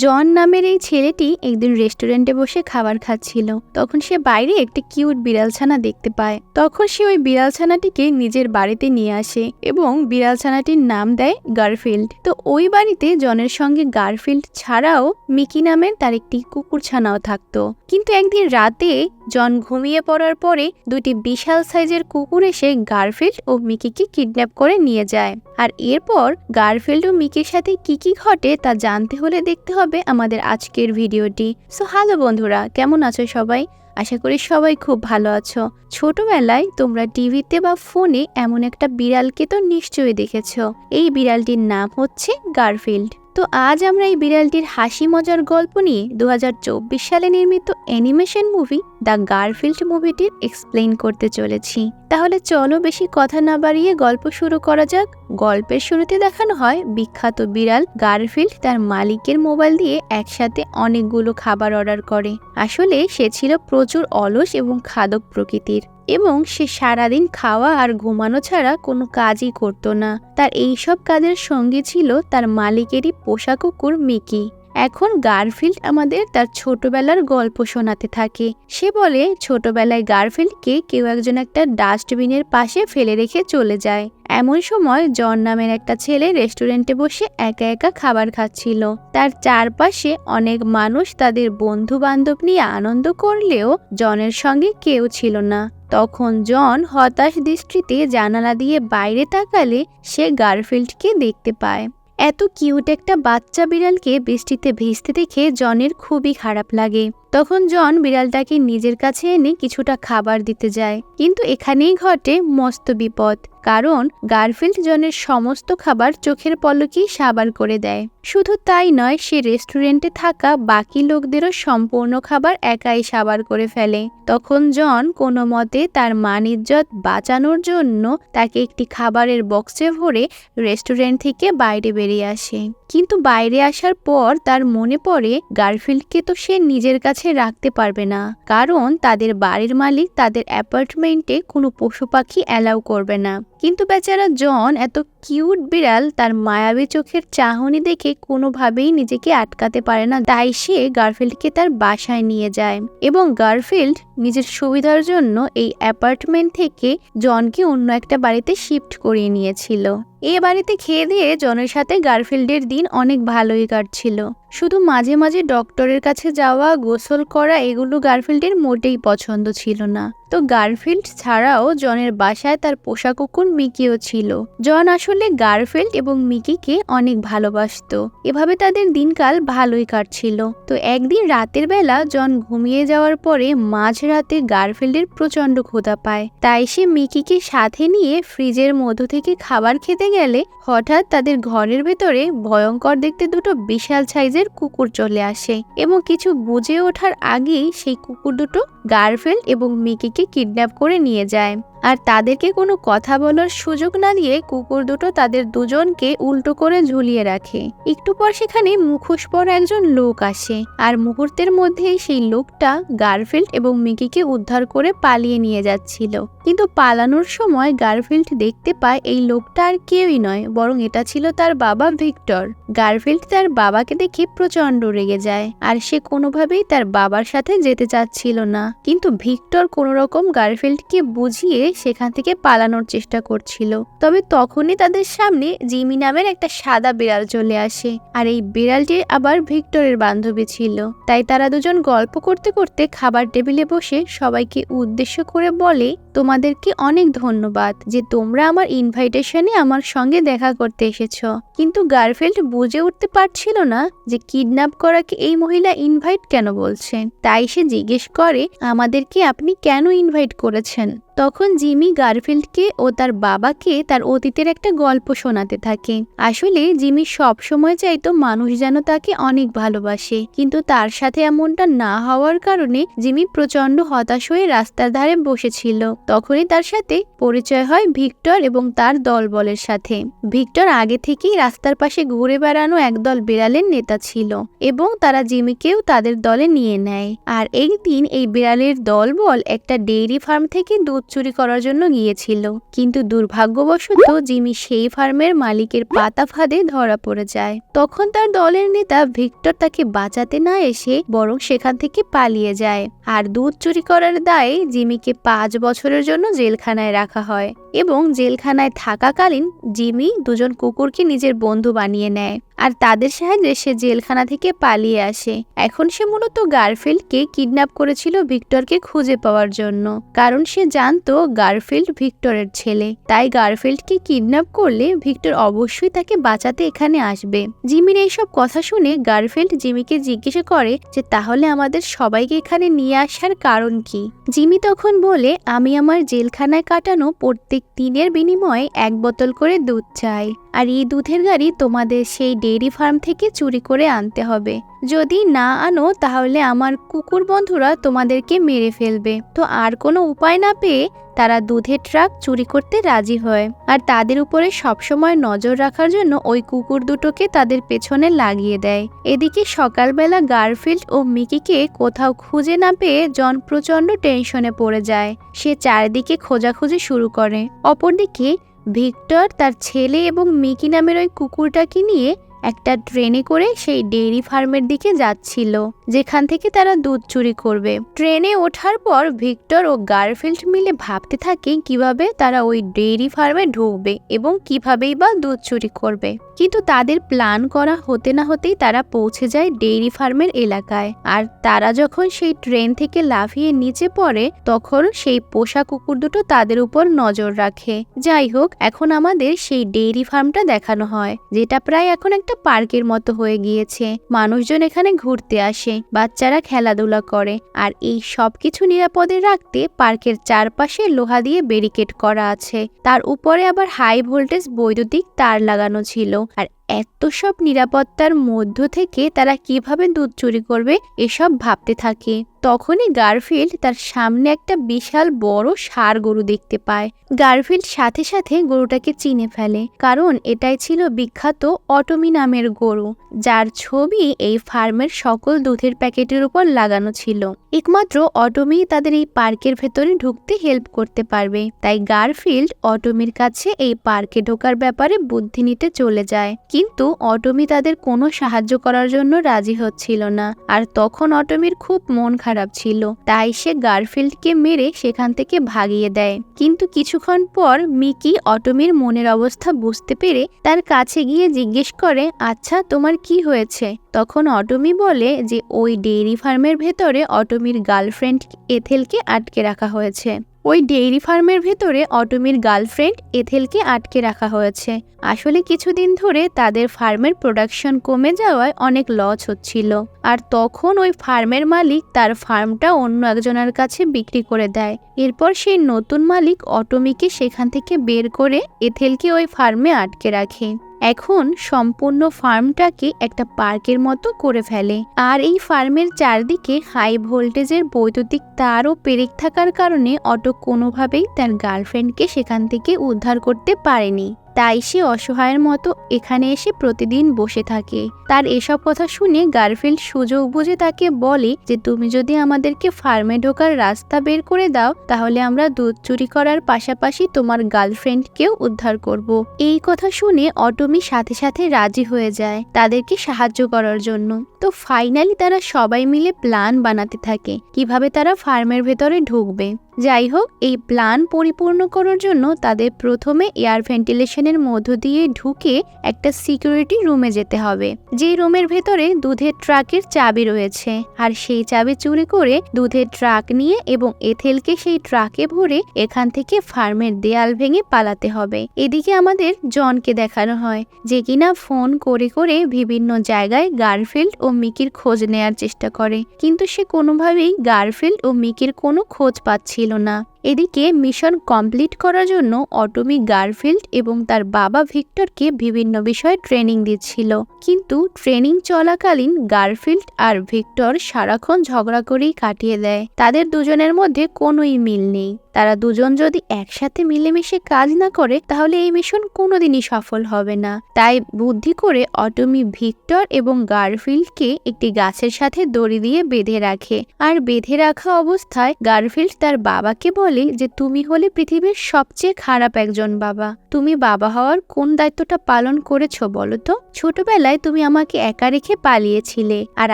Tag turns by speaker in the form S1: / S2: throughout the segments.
S1: জন নামের এই ছেলেটি একদিন রেস্টুরেন্টে বসে খাবার খাচ্ছিল। তখন সে বাইরে একটি কিউট বিড়ালছানা দেখতে পায়। তখন সে ওই বিড়ালছানাটিকে নিজের বাড়িতে নিয়ে আসে এবং বিড়ালছানাটির নাম দেয় গারফিল্ড। তো ওই বাড়িতে জনের সঙ্গে গার্ফিল্ড ছাড়াও মিকি নামের তার একটি কুকুর ছানাও থাকতো। কিন্তু একদিন রাতে জন ঘুমিয়ে পড়ার পরে দুটি বিশাল সাইজের কুকুর এসে গার্ফিল্ড ও মিকিকে কিডন্যাপ করে নিয়ে যায়। আর এরপর গারফিল্ড ও মিকির সাথে কি কি ঘটে তা জানতে হলে দেখতে হবে। আমাদের আজকের ভিডিওটি। সো হ্যালো বন্ধুরা, কেমন আছো সবাই? আশা করি সবাই খুব ভালো আছো। ছোটবেলায় তোমরা টিভিতে বা ফোনে এমন একটা বিড়ালকে তো নিশ্চয়ই দেখেছ। এই বিড়ালটির নাম হচ্ছে গারফিল্ড। তো আজ আমরা এই বিড়ালটির হাসি মজার গল্প নিয়ে দু হাজার চব্বিশ সালে নির্মিত অ্যানিমেশন মুভি দ্য গারফিল্ড মুভিটির এক্সপ্লেইন করতে চলেছি। তাহলে চলো বেশি কথা না বাড়িয়ে গল্প শুরু করা যাক। গল্পের শুরুতে দেখানো হয় বিখ্যাত বিড়াল গারফিল্ড তার মালিকের মোবাইল দিয়ে একসাথে অনেকগুলো খাবার অর্ডার করে। আসলে সে ছিল প্রচুর অলস এবং খাদক প্রকৃতির। এবং সে সারাদিন খাওয়া আর ঘুমানো ছাড়া কোনো কাজই করত না। তার এইসব কাজের সঙ্গে ছিল তার মালিকেরই পোষা কুকুর মিকি। এখন গারফিল্ড আমাদের তার ছোটবেলার গল্প শোনাতে থাকে। সে বলে, ছোটবেলায় গারফিল্ডকে কেউ একজন একটা ডাস্টবিনের পাশে ফেলে রেখে চলে যায়। এমন সময় জন নামের একটা ছেলে রেস্টুরেন্টে বসে একা একা খাবার খাচ্ছিল। তার চারপাশে অনেক মানুষ তাদের বন্ধু বান্ধব নিয়ে আনন্দ করলেও জনের সঙ্গে কেউ ছিল না। তখন জন হতাশ দৃষ্টিতে জানালা দিয়ে বাইরে তাকালে সে গারফিল্ডকে দেখতে পায়। এত কিউট একটা বাচ্চা বিড়ালকে বৃষ্টিতে ভিজতে দেখে জনের খুবই খারাপ লাগে। তখন জন বিড়ালটাকে নিজের কাছে এনে কিছুটা খাবার দিতে যায়। কিন্তু এখানেই ঘটে মস্ত বিপদ, কারণ গারফিল্ড জনের সমস্ত খাবার চোখের পলকেই সাবার করে দেয়। শুধু তাই নয়, সে রেস্টুরেন্টে থাকা বাকি লোকদেরও সম্পূর্ণ খাবার একাই সাবার করে ফেলে। তখন জন কোনো মতে তার মান ইজ্জত বাঁচানোর জন্য তাকে একটি খাবারের বক্সে ভরে রেস্টুরেন্ট থেকে বাইরে বেরিয়ে আসে। কিন্তু বাইরে আসার পর তার মনে পড়ে, গারফিল্ডকে তো সে নিজের কাছে রাখতে পারবে না। কারণ তাদের বাড়ির মালিক তাদের অ্যাপার্টমেন্টে কোনো পশু পাখি অ্যালাউ করবে না। কিন্তু বেচারা জন এত কিউট বিড়াল তার মায়াবী চোখের চাহনি দেখে কোনোভাবেই নিজেকে আটকাতে পারে না। তাই সে গার্লফ্রেন্ডকে তার বাসায় নিয়ে যায় এবং গার্লফিল্ড নিজের সুবিধার জন্য এই অ্যাপার্টমেন্ট থেকে জনকে অন্য একটা বাড়িতে শিফট করিয়ে নিয়েছিল। এ বাড়িতে খেয়ে দিয়ে জনের সাথে গার্লফিল্ডের দিন অনেক ভালোই কাটছিল। শুধু মাঝে মাঝে ডক্টরের কাছে যাওয়া, গোসল করা এগুলো গার্লফিল্ডের মোটেই পছন্দ ছিল না। তো গার্লফিল্ড ছাড়াও জনের বাসায় তার পোষা কুকুর মিকিও ছিল। জন আসলে গার্লফিল্ড এবং মিকিকে অনেক ভালোবাসতো। এভাবে তাদের দিনকাল ভালোই কাটছিল। তো একদিন রাতের বেলা জন ঘুমিয়ে যাওয়ার পরে মাঝরাতে গার্লফিল্ডের প্রচণ্ড ক্ষুধা পায়। তাই সে মিকিকে সাথে নিয়ে ফ্রিজের মধ্য থেকে খাবার খেতে গেলে হঠাৎ তাদের ঘরের ভেতরে ভয়ঙ্কর দেখতে দুটো বিশাল সাইজের কুকুর চলে আসে এবং কিছু বুঝে ওঠার আগেই সেই কুকুর দুটো গার্লফ্রেন্ড এবং মিকিকে কিডন্যাপ করে নিয়ে যায়। আর তাদেরকে কোনো কথা বলার সুযোগ না দিয়ে কুকুর দুটো তাদের দুজনকে উল্টো করে ঝুলিয়ে রাখে। একটু পর সেখানে মুখোশ পর একজন লোক আসে আর মুহূর্তের মধ্যেই সেই লোকটা গার্লফিল্ড এবং মিকিকে উদ্ধার করে পালিয়ে নিয়ে যাচ্ছিল। কিন্তু পালানোর সময় গার্লফিল্ড দেখতে পায় এই লোকটা আর কেউই নয়, বরং এটা ছিল তার বাবা ভিক্টর। গার্লফিল্ড তার বাবাকে দেখে প্রচণ্ড রেগে যায় আর সে কোনোভাবেই তার বাবার সাথে যেতে চাচ্ছিল না। কিন্তু ভিক্টর কোনো রকম গার্লফিল্ডকে বুঝিয়ে সেখান থেকে পালানোর চেষ্টা করছিল। তবে তখনই তাদের সামনে জিমি নামের একটা সাদা বিড়াল চলে আসে আর এই বিড়ালটি আবার ভিক্টরের বান্ধবী ছিল। তাই তারা দুজন গল্প করতে করতে খাবার টেবিলে বসে সবাইকে উদ্দেশ্য করে বলে, তোমাদেরকে অনেক ধন্যবাদ যে তোমরা আমার ইনভাইটেশনে আমার সঙ্গে দেখা করতে এসেছ। কিন্তু গার্লফ্রেন্ড বুঝে উঠতে পারছিল না যে কিডন্যাপ করাকে এই মহিলা ইনভাইট কেন বলছেন। তাই সে জিজ্ঞেস করে, আমাদেরকে আপনি কেন ইনভাইট করেছেন? তখন জিমি গারফিল্ডকে ও তার বাবাকে তার অতীতের একটা গল্প শোনাতে থাকে। আসলে জিমি সব সময় চাইতো মানুষ যেন তাকে অনেক ভালোবাসে, কিন্তু তার সাথে এমনটা না হওয়ার কারণে জিমি প্রচণ্ড হতাশ হয়ে রাস্তার ধারে বসেছিল। তখনই তার সাথে পরিচয় হয় ভিক্টর এবং তার দলবলের সাথে। ভিক্টর আগে থেকেই রাস্তার পাশে ঘুরে বেড়ানো একদল বিড়ালের নেতা ছিল এবং তারা জিমিকেও তাদের দলে নিয়ে নেয়। আর একদিন এই বিড়ালের দলবল একটা ডেইরি ফার্ম থেকে দুধ চুরি করার জন্য গিয়েছিল। কিন্তু দুর্ভাগ্যবশত জিমি সেই ফার্মের মালিকের পাতা ফাঁদে ধরা পড়ে যায়। তখন তার দলের নেতা ভিক্টর তাকে বাঁচাতে না এসে বরং সেখান থেকে পালিয়ে যায়। আর দুধ চুরি করার দায়ে জিমিকে পাঁচ বছরের জন্য জেলখানায় রাখা হয়। এবং জেলখানায় থাকাকালীন জিমি দুজন কুকুরকে নিজের বন্ধু বানিয়ে নেয়। আর তাদের সাহায্যে সে জেলখানা থেকে পালিয়ে আসে। এখন সে মূলত গারফিল্ডকে কিডন্যাপ করেছিল ভিক্টরকে খুঁজে পাওয়ার জন্য। কারণ সে জানতো গারফিল্ড ভিক্টরের ছেলে। তাই গারফিল্ডকে কিডন্যাপ করলে ভিক্টর অবশ্যই তাকে বাঁচাতে এখানে আসবে। জিমির এইসব কথা শুনে গারফিল্ড জিমিকে জিজ্ঞেস করে যে, তাহলে আমাদের সবাইকে এখানে নিয়ে আসার কারণ কি? জিমি তখন বলে, আমি আমার জেলখানায় কাটানো প্রত্যেক দিনের বিনিময়ে এক বোতল করে দুধ চাই। আর এই দুধের গাড়ি তোমাদের সেই ডেইরি ফার্ম থেকে চুরি করে আনতে হবে। যদি না আনো, তাহলে আমার কুকুর বন্ধুরা তোমাদেরকে মেরে ফেলবে। তো আর কোনো উপায় না পেয়ে তারা দুধের ট্রাক চুরি করতে রাজি হয়। আর তাদের উপরে সবসময় নজর রাখার জন্য ওই কুকুর দুটোকে তাদের পেছনে লাগিয়ে দেয়। এদিকে সকালবেলা গারফিল্ড ও মিকিকে কোথাও খুঁজে না পেয়ে জন প্রচণ্ড টেনশনে পড়ে যায়। সে চারিদিকে খোঁজাখুঁজি শুরু করে। অপরদিকে ভিক্টর তার ছেলে এবং মিকি নামের ওই কুকুরটাকে নিয়ে একটা ট্রেনে করে সেই ডেইরি ফার্মের দিকে যাচ্ছিল, যেখান থেকে তারা দুধ চুরি করবে। ট্রেনে ওঠার পর ভিক্টর ও গার্ফিল্ড মিলে ভাবতে থাকে কীভাবে তারা ওই ডেইরি ফার্মে ঢুকবে এবং কিভাবেই বা দুধ চুরি করবে। কিন্তু তাদের প্ল্যান করা হতে না হতেই তারা পৌঁছে যায় ডেইরি ফার্মের এলাকায়। আর তারা যখন সেই ট্রেন থেকে লাফিয়ে নিচে পড়ে, তখন সেই পোষা কুকুর দুটো তাদের উপর নজর রাখে। যাই হোক, এখন আমাদের সেই ডেইরি ফার্মটা দেখানো হয়, যেটা প্রায় এখন একটা পার্কের মতো হয়ে গিয়েছে। মানুষজন এখানে ঘুরতে আসে, বাচ্চারা খেলাধুলা করে, আর এই সব কিছু নিরাপদে রাখতে পার্কের চারপাশে লোহা দিয়ে ব্যারিকেড করা আছে। তার উপরে আবার হাই ভোল্টেজ বৈদ্যুতিক তার লাগানো ছিল। আর এত সব নিরাপত্তার মধ্য থেকে তারা কীভাবে দুধ চুরি করবে, এসব ভাবতে থাকে। তখনই গারফিল্ড তার সামনে একটা বিশাল বড় ষাঁড় গরু দেখতে পায়। গারফিল্ড সাথে সাথে গরুটাকে চিনে ফেলে, কারণ এটাই ছিল বিখ্যাত অটমি নামের গরু, যার ছবি এই ফার্মের সকল দুধের প্যাকেটের উপর লাগানো ছিল। একমাত্র অটমি তাদের এই পার্কের ভেতরে ঢুকতে হেল্প করতে পারবে, তাই গারফিল্ড অটমির কাছে এই পার্কে ঢোকার ব্যাপারে বুদ্ধি নিতে চলে যায়। কিন্তু অটমি তাদের কোনো সাহায্য করার জন্য রাজি হচ্ছিল না, আর তখন অটমির খুব মন খারাপ ছিল। তাই সে গার্ফিল্ডকে মেরে সেখান থেকে ভাগিয়ে দেয়। কিন্তু কিছুক্ষণ পর মিকি অটমির মনের অবস্থা বুঝতে পেরে তার কাছে গিয়ে জিজ্ঞেস করে আচ্ছা তোমার কি হয়েছে? তখন অটমি বলে যে, ওই ডেইরি ফার্মের ভেতরে অটমির গার্লফ্রেন্ড এথেলকে আটকে রাখা হয়েছে। ওই ডেইরি ফার্মের ভেতরে অটমির গার্লফ্রেন্ড এথেলকে আটকে রাখা হয়েছে। আসলে কিছুদিন ধরে তাদের ফার্মের প্রোডাকশন কমে যাওয়ায় অনেক লস হচ্ছিল। আর তখন ওই ফার্মের মালিক তার ফার্মটা অন্য একজনের কাছে বিক্রি করে দেয়। এরপর সেই নতুন মালিক অটমিকে সেখান থেকে বের করে এথেলকে ওই ফার্মে আটকে রাখে। এখন সম্পূর্ণ ফার্মটাকে একটা পার্কের মতো করে ফেলে। আর এই ফার্মের চারদিকে হাই ভোল্টেজের বৈদ্যুতিক তারও পেরেক থাকার কারণে অটো কোনোভাবেই তার গার্লফ্রেন্ডকে সেখান থেকে উদ্ধার করতে পারেনি। তাই সে অসহায়ের মতো এখানে এসে প্রতিদিন বসে থাকে। তার এসব কথা শুনে গার্লফ্রেন্ড সুযোগ বুঝে তাকে বলে যে, তুমি যদি আমাদেরকে ফার্মে ঢোকার রাস্তা বের করে দাও, তাহলে আমরা দুধ চুরি করার পাশাপাশি তোমার গার্লফ্রেন্ডকেও উদ্ধার করব। এই কথা শুনে অটমি সাথে সাথে রাজি হয়ে যায় তাদেরকে সাহায্য করার জন্য। তো ফাইনালি তারা সবাই মিলে প্ল্যান বানাতে থাকে, কীভাবে তারা ফার্মের ভেতরে ঢুকবে। যাই হোক, এই প্ল্যান পরিপূর্ণ করার জন্য তাদের প্রথমে এয়ার ভেন্টিলেশনের মধ্য দিয়ে ঢুকে একটা সিকিউরিটি রুমে যেতে হবে। যে রুমের ভেতরে দুধের ট্রাকের চাবি রয়েছে, আর সেই চাবি চুরি করে দুধের ট্রাক নিয়ে এবং এথেলকে সেই ট্রাকে ভরে এখান থেকে ফার্মের দেয়াল ভেঙে পালাতে হবে। এদিকে আমাদের জনকে দেখানো হয়, যে কিনা ফোন করে করে বিভিন্ন জায়গায় গার্লফ্রেন্ড ও মিকির খোঁজ নেয়ার চেষ্টা করে, কিন্তু সে কোনোভাবেই গার্লফ্রেন্ড ও মিকির কোনো খোঁজ পাচ্ছিল না। এদিকে মিশন কমপ্লিট করার জন্য অটমি গারফিল্ড এবং তার বাবা ভিক্টরকে বিভিন্ন বিষয়ে ট্রেনিং দিচ্ছিল। কিন্তু ট্রেনিং চলাকালীন গারফিল্ড আর ভিক্টর সারাক্ষণ ঝগড়া করেই কাটিয়ে দেয়। তাদের দুজনের মধ্যে কোনোই মিল নেই। তারা দুজন যদি একসাথে মিলেমিশে কাজ না করে, তাহলে এই মিশন কোনোদিনই সফল হবে না। তাই বুদ্ধি করে অটমি ভিক্টর এবং গারফিল্ডকে একটি গাছের সাথে দড়ি দিয়ে বেঁধে রাখে। আর বেঁধে রাখা অবস্থায় গারফিল্ড তার বাবাকে বলে যে তুমি হলে পৃথিবীর সবচেয়ে খারাপ একজন বাবা। তুমি বাবা হওয়ার কোন দায়িত্বটা পালন করেছ বলো তো? ছোটবেলায় তুমি আমাকে একা রেখে পালিয়েছিলে, আর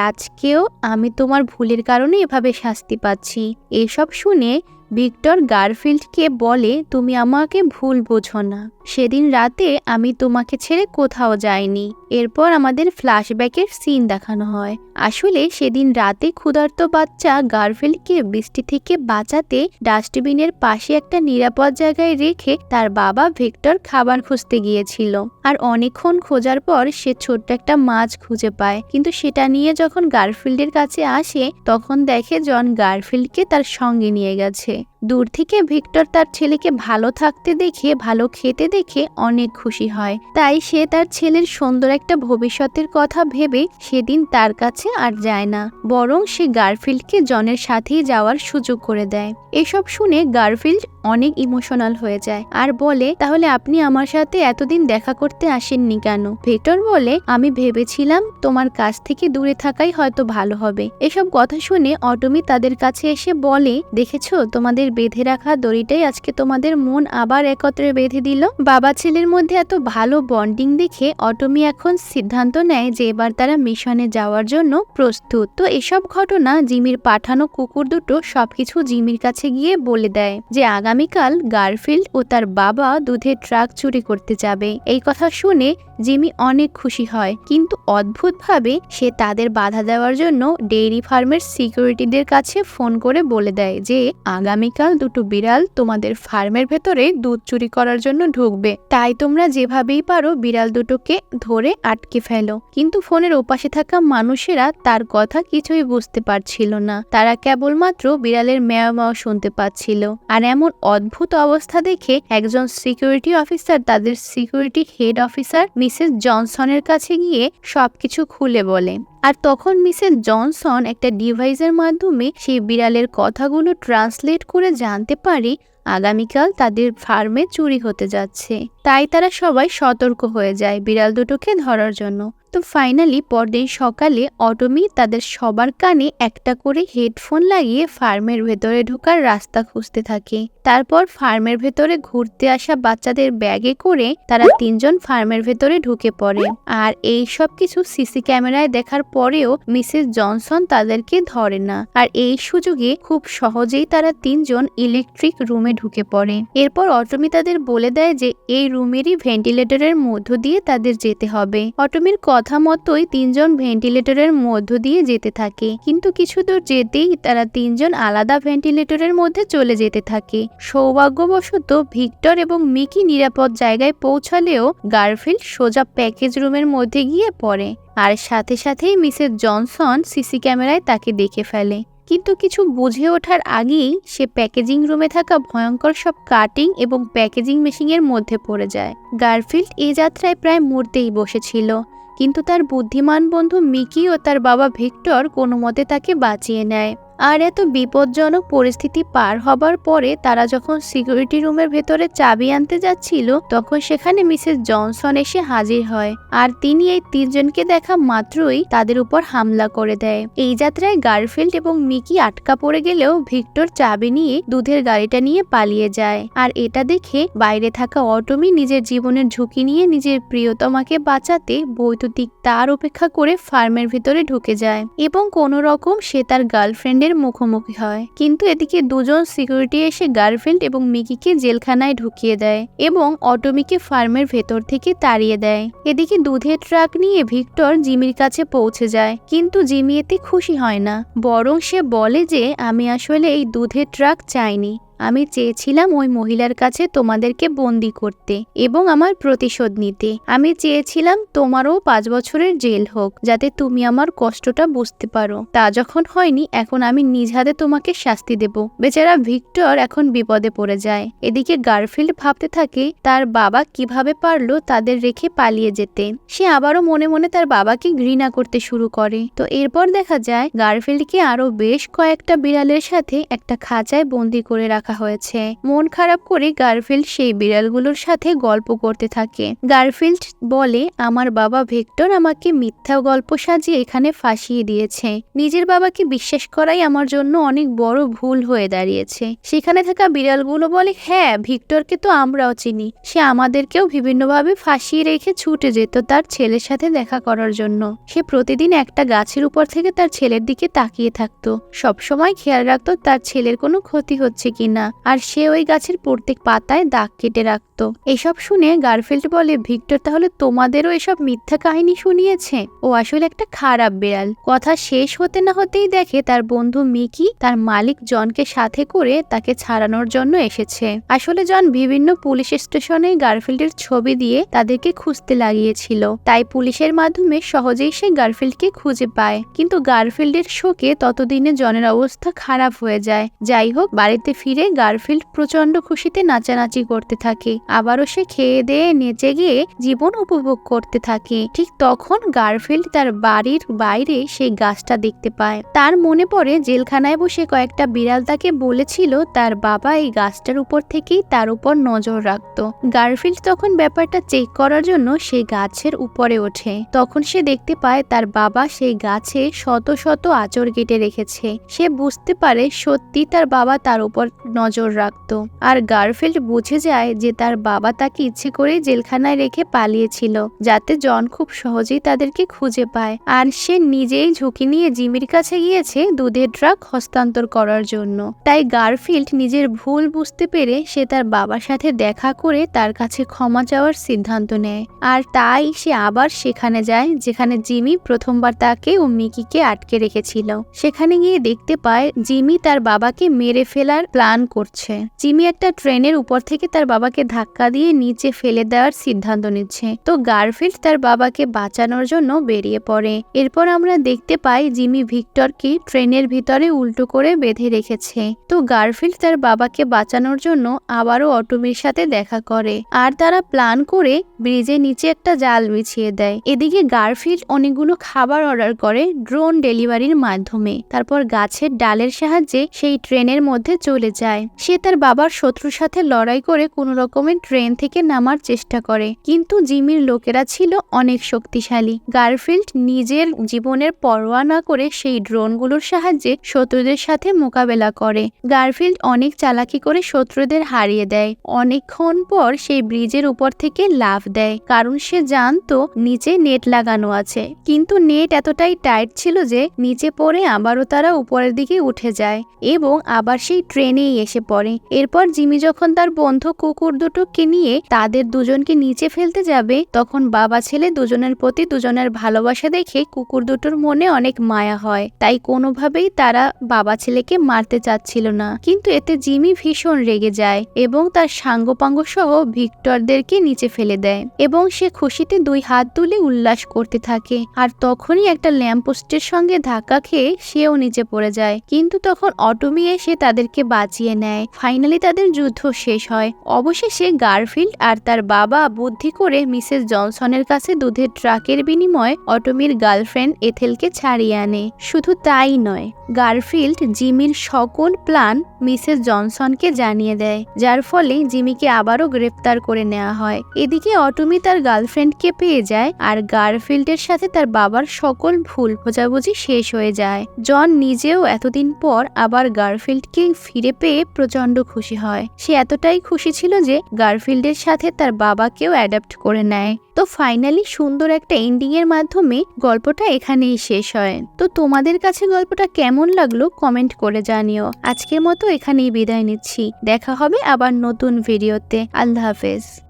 S1: আজকেও আমি তোমার ভুলের কারণে এভাবে শাস্তি পাচ্ছি। এসব শুনে ভিক্টর গারফিল্ডকে বলে, তুমি আমাকে ভুল বোঝো না। সেদিন রাতে আমি তোমাকে ছেড়ে কোথাও যাইনি। এরপর আমাদের ফ্ল্যাশব্যাকের সিন দেখানো হয়। আসলে সেদিন রাতে ক্ষুধার্ত বাচ্চা গারফিল্ডকে বৃষ্টি থেকে বাঁচাতে ডাস্টবিনের পাশে একটা নিরাপদ জায়গায় রেখে তার বাবা ভিক্টর খাবার খুঁজতে গিয়েছিল। আর অনেকক্ষণ খোঁজার পর সে ছোট্ট একটা মাছ খুঁজে পায়। কিন্তু সেটা নিয়ে যখন গারফিল্ডের কাছে আসে, তখন দেখে জন গারফিল্ডকে তার সঙ্গে নিয়ে গেছে। দূর থেকে ভিক্টর তার ছেলেকে ভালো থাকতে দেখে, ভালো খেতে দেখে অনেক খুশি হয়। তাই সে তার ছেলের সুন্দর একটা ভবিষ্যতের কথা ভেবে সেদিন তার কাছে আর যায় না। বরং সে গারফিল্ডকে জনের সাথেই যাওয়ার সুযোগ করে দেয়। এসব শুনে গারফিল্ড অনেক ইমোশনাল হয়ে যায়। আর বলে, তাহলে আপনি আমার সাথে এতদিন দেখা করতে আসেননি কেন? ভেটর বলে, আমি ভেবেছিলাম তোমার কাছ থেকে দূরে থাকাই হয়তো ভালো হবে। এসব কথা শুনে অটমি তাদের কাছে এসে বলে, দেখেছ, তোমাদের বেঁধে রাখা দড়িটাই আজকে তোমাদের মন আবার একত্রে বেঁধে দিল। বাবা ছেলের মধ্যে এত ভালো বন্ডিং দেখে অটমি এখন সিদ্ধান্ত নেয় যে এবার তারা মিশনে যাওয়ার জন্য প্রস্তুত। তো এসব ঘটনা জিমির পাঠানো কুকুর দুটো সবকিছু জিমির কাছে গিয়ে বলে দেয় যে, আগামীকাল গারফিল্ড ও তার বাবা দুধের ট্রাক চুরি করতে যাবে। এই কথা শুনে জিমি অনেক খুশি হয়। কিন্তু অদ্ভুতভাবে সে তাদের বাধা দেওয়ার জন্য ডেইরি ফার্মের সিকিউরিটিদের কাছে ফোন করে বলে দেয় যে, আগামীকাল দুটো বিড়াল তোমাদের ফার্মের ভেতরে দুধ চুরি করার জন্য ঢুকবে। তাই তোমরা যেভাবেই পারো বিড়াল দুটোকে ধরে আটকে ফেলো। কিন্তু ফোনের ওপাশে থাকা মানুষেরা তার কথা কিছুই বুঝতে পারছিল না। তারা কেবলমাত্র বিড়ালের ম্যাও ম্যাও শুনতে পাচ্ছিল। আর এমন অদ্ভুত অবস্থা দেখে একজন সিকিউরিটি অফিসার তাদের সিকিউরিটি হেড অফিসার মিসেস জনসনের কাছে গিয়ে সবকিছু খুলে বলে। আর তখন মিসেস জনসন একটা ডিভাইসের মাধ্যমে সেই বিড়ালের কথাগুলো ট্রান্সলেট করে জানতে পারি আগামীকাল তাদের ফার্মে চুরি হতে যাচ্ছে। তাই তারা সবাই সতর্ক হয়ে যায় বিড়াল দুটোকে ধরার জন্য। তো ফাইনালি পরদিন সকালে অটমি তাদের সবার কানে একটা করে হেডফোন লাগিয়ে ফার্মের ভেতরে ঢোকার রাস্তা খুঁজতে থাকে। তারপর ফার্মের ভেতরে ঘুরতে আসা বাচ্চাদের ব্যাগে করে তারা তিনজন ফার্মের ভেতরে ঢুকে পড়ে। আর এই সব কিছু সিসি ক্যামেরায় দেখার পরেও মিসেস জনসন তাদেরকে ধরে না। আর এই সুযোগে খুব সহজেই তারা তিনজন ইলেকট্রিক রুমে ঢুকে পড়ে। এরপর অটমি তাদের বলে দেয় যে, এই রুমেরই ভেন্টিলেটরের মধ্য দিয়ে তাদের যেতে হবে। অটমির কথা মতোই তিনজন ভেন্টিলেটরের মধ্য দিয়ে যেতে থাকে। কিন্তু কিছু দূর যেতেই তারা তিনজন আলাদা ভেন্টিলেটরের মধ্যে চলে যেতে থাকে। সৌভাগ্যবশত ভিক্টর এবং মিকি নিরাপদ জায়গায় পৌঁছালেও গার্ফিল্ড সোজা প্যাকেজ রুমের মধ্যে গিয়ে পড়ে। আর সাথে সাথেই মিসেস জনসন সিসি ক্যামেরায় তাকে দেখে ফেলে। কিন্তু কিছু বুঝে ওঠার আগেই সে প্যাকেজিং রুমে থাকা ভয়ঙ্কর সব কাটিং এবং প্যাকেজিং মেশিনের মধ্যে পড়ে যায়। গার্ফিল্ড এ যাত্রায় প্রায় মরতেই বসেছিল। কিন্তু তার বুদ্ধিমান বন্ধু মিকি ও তার বাবা ভিক্টর কোনো মতে তাকে বাঁচিয়ে নেয়। আর এত বিপজ্জনক পরিস্থিতি পার হবার পরে তারা যখন সিকিউরিটি রুমের ভেতরে চাবি আনতে যাচ্ছিল, তখন সেখানে মিসেস জনসন এসে হাজির হয়। আর তিনি এই তিনজনকে দেখা মাত্রই তাদের উপর হামলা করে দেয়। এই যাত্রায় গারফিল্ড এবং মিকি আটকা পড়ে গেলেও ভিক্টর চাবি নিয়ে দুধের গাড়িটা নিয়ে পালিয়ে যায়। আর এটা দেখে বাইরে থাকা অটমি নিজের জীবনের ঝুঁকি নিয়ে নিজের প্রিয়তমাকে বাঁচাতে বৈদ্যুতিক তার উপেক্ষা করে ফার্মের ভিতরে ঢুকে যায়। এবং কোনো রকম সে তার গার্লফ্রেন্ডের মুখোমুখি হয়। কিন্তু এদিকে দুজন সিকিউরিটি এসে গার্লফ্রেন্ড এবং মিকিকে জেলখানায় ঢুকিয়ে দেয় এবং অটোমিকে ফার্মের ভেতর থেকে তাড়িয়ে দেয়। এদিকে দুধের ট্রাক নিয়ে ভিক্টর জিমির কাছে পৌঁছে যায়, কিন্তু জিমি এতে খুশি হয় না। বরং সে বলে যে, আমি আসলে এই দুধের ট্রাক চাইনি। আমি চেয়েছিলাম ওই মহিলার কাছে তোমাদেরকে বন্দি করতে এবং আমার প্রতিশোধ নিতে। আমি চেয়েছিলাম তোমারও পাঁচ বছরের জেল হোক, যাতে তুমি আমার কষ্টটা বুঝতে পারো। তা যখন হয়নি, এখন আমি নিজ হাতে তোমাকে শাস্তি দেব। বেচারা ভিক্টর এখন বিপদে পড়ে যায়। এদিকে গার্ফিল্ড ভাবতে থাকে, তার বাবা কীভাবে পারল তাদের রেখে পালিয়ে যেতে। সে আবারও মনে মনে তার বাবাকে ঘৃণা করতে শুরু করে। তো এরপর দেখা যায়, গার্ফিল্ডকে আরও বেশ কয়েকটা বিড়ালের সাথে একটা খাঁচায় বন্দি করে রাখা হয়েছে। মন খারাপ করে গার্ফিল্ড সেই বিড়ালগুলোর সাথে গল্প করতে থাকে। গার্ফিল্ড বলে, আমার বাবা ভেক্টর আমাকে মিথ্যা গল্প সাজিয়ে এখানে ফাঁসিয়ে দিয়েছে। নিজের বাবাকে বিশ্বাস করাই আমার জন্য অনেক বড় ভুল হয়ে দাঁড়িয়েছে। সেখানে থাকা বিড়ালগুলো বলে হ্যাঁ ভিক্টরকে তো আমরাও চিনি। সে আমাদেরকেও বিভিন্নভাবে ফাঁসিয়ে রেখে ছুটে যেত তার ছেলের সাথে দেখা করার জন্য। সে প্রতিদিন একটা গাছের উপর থেকে তার ছেলের দিকে তাকিয়ে থাকতো। সবসময় খেয়াল রাখতো তার ছেলের কোনো ক্ষতি হচ্ছে কিনা। আর সে ওই গাছের প্রত্যেক পাতায় দাগ কেটে রাখতো। এসব শুনে গার্ফিল্ড বলে, ভিক্টর, তাহলে তোমাদেরও এসব মিথ্যা কাহিনী শুনিয়েছে? ও আসলে একটা খারাপ বিড়াল কথা শেষ হতে না হতেই দেখে তার বন্ধু মিকি, তার মালিক জনকে সাথে করে তাকে ছাড়ানোর জন্য এসেছে। আসলে জন বিভিন্ন পুলিশ স্টেশনে গার্ফিল্ডের ছবি দিয়ে তাদেরকে খুঁজতে লাগিয়েছিল। তাই পুলিশের মাধ্যমে সহজেই সে গার্ফিল্ডকে খুঁজে পায়। কিন্তু গার্ফিল্ডের শোকে ততদিনে জনের অবস্থা খারাপ হয়ে যায়। যাই হোক, বাড়িতে ফিরে গার্ফিল্ড প্রচণ্ড খুশিতে নাচানাচি করতে থাকে। আবারও সে খেয়ে দিয়ে নেচে গিয়ে জীবন উপভোগ করতে থাকে। ঠিক তখন গার্ফিল্ড তার বাড়ির বাইরে সেই গাছটা দেখতে পায়। তার মনে পড়ে জেলখানায় বসে কয়েকটা বিড়াল তাকে বলেছিল তার বাবা এই গাছটার উপর থেকেই তার উপর নজর রাখতো। গার্ফিল্ড তখন ব্যাপারটা চেক করার জন্য সেই গাছের উপরে ওঠে। তখন সে দেখতে পায় তার বাবা সেই গাছে শত শত আচর কেটে রেখেছে। সে বুঝতে পারে সত্যি তার বাবা তার উপর নজর রাখতো। আর গার্ফিল্ড বুঝে যায় যে তার বাবা তাকে ইচ্ছে করে জেলখানায় রেখে পালিয়েছিল, যাতে জন খুব সহজেই তাদেরকে খুঁজে পায়। আর সে নিজেই ঝুঁকি নিয়ে জিমির কাছে গিয়েছে দুধের ড্রাগ হস্তান্তর করার জন্য। তাই গার্ফিল্ড নিজের ভুল বুঝতে পেরে সে তার বাবার সাথে দেখা করে তার কাছে ক্ষমা চাওয়ার সিদ্ধান্ত নেয়। আর তাই সে আবার সেখানে যায়, যেখানে জিমি প্রথমবার তাকে ও মিকিকে আটকে রেখেছিল। সেখানে গিয়ে দেখতে পায় জিমি তার বাবাকে মেরে ফেলার প্ল্যান করছে। জিমি একটা ট্রেনের উপর থেকে তার বাবাকে ধাক্কা দিয়ে নিচে ফেলে দেওয়ার সিদ্ধান্ত নিচ্ছে। তো গার্ফিল্ড তার বাবাকে বাঁচানোর জন্য বেরিয়ে পড়ে। এরপর আমরা দেখতে পাই জিমি ভিক্টরকে ট্রেনের ভিতরে উল্টো করে বেঁধে রেখেছে। তো গার্ফিল্ড তার বাবাকে বাঁচানোর জন্য আবারও অটুমির সাথে দেখা করে। আর তারা প্ল্যান করে ব্রিজের নিচে একটা জাল বিছিয়ে দেয়। এদিকে গার্ফিল্ড অনেকগুলো খাবার অর্ডার করে ড্রোন ডেলিভারির মাধ্যমে। তারপর গাছের ডালের সাহায্যে সেই ট্রেনের মধ্যে চলে যায়। সে তার বাবার শত্রুর সাথে লড়াই করে কোনো রকমের ট্রেন থেকে নামার চেষ্টা করে। কিন্তু জিমির লোকেরা ছিল অনেক শক্তিশালী। গার্ফিল্ড নিজের জীবনের পরোয়া না করে সেই ড্রোনগুলোর সাহায্যে শত্রুদের সাথে মোকাবেলা করে। গার্ফিল্ড অনেক চালাকি করে শত্রুদের হারিয়ে দেয়। অনেকক্ষণ পর সেই ব্রিজের উপর থেকে লাফ দেয়। কারণ সে জানতো নিচে নেট লাগানো আছে। কিন্তু নেট এতটাই টাইট ছিল যে নিচে পড়ে আবারও তারা উপরের দিকে উঠে যায় এবং আবার সেই ট্রেনেই এসে পড়ে। এরপর জিমি যখন তার বন্ধু কুকুর দুটোকে নিয়ে তাদের দুজনকে নিচে ফেলতে যাবে, তখন বাবা ছেলে দুজনের প্রতি দুজনের ভালোবাসা দেখে কুকুর দুটোর মনে অনেক মায়া হয়। তাই কোনোভাবেই তারা বাবা ছেলেকে মারতে চাচ্ছিল না। কিন্তু এতে জিমি ভীষণ রেগে যায় এবং তার সাঙ্গপাঙ্গ সহ ভিক্টরদেরকে নিচে ফেলে দেয় এবং সে খুশিতে দুই হাত তুলে উল্লাস করতে থাকে। আর তখনই একটা ল্যাম্পপোস্টের সঙ্গে ধাক্কা খেয়ে সেও নিচে পড়ে যায়। কিন্তু তখন অটমি এসে তাদেরকে বাঁচিয়ে নেয়। ফাইনালি তাদের যুদ্ধ শেষ হয়। অবশেষে গারফিল্ড আর তার বাবা বুদ্ধি করে মিসেস জনসনের কাছে দুধের ট্রাকের বিনিময়ে অটমির গার্লফ্রেন্ড এথেলকে ছাড়িয়ে আনে। শুধু তাই নয়, গারফিল্ড জিমির সকল প্ল্যান মিসেস জনসনকে জানিয়ে দেয়, যার ফলে জিমিকে আবারও গ্রেপ্তার করে নেওয়া হয়। এদিকে অটমি তার গার্লফ্রেন্ডকে পেয়ে যায় আর গারফিল্ডের সাথে তার বাবার সকল ভুল বোঝাবুঝি শেষ হয়ে যায়। জন নিজেও এতদিন পর আবার গারফিল্ডকে ফিরে পেয়ে প্রচণ্ড খুশি হয়। সে এতটাই খুশি ছিল যে গার্ফিল্ডের সাথে তার বাবাকেও অ্যাডাপ্ট করে নেয়। তো ফাইনালি সুন্দর একটা এন্ডিং এর মাধ্যমে গল্পটা এখানেই শেষ হয়। তো তোমাদের কাছে গল্পটা কেমন লাগল কমেন্ট করে জানিও। আজকের মতো এখানেই বিদায় নিচ্ছি। দেখা হবে আবার নতুন ভিডিওতে আল্লাহ হাফেজ।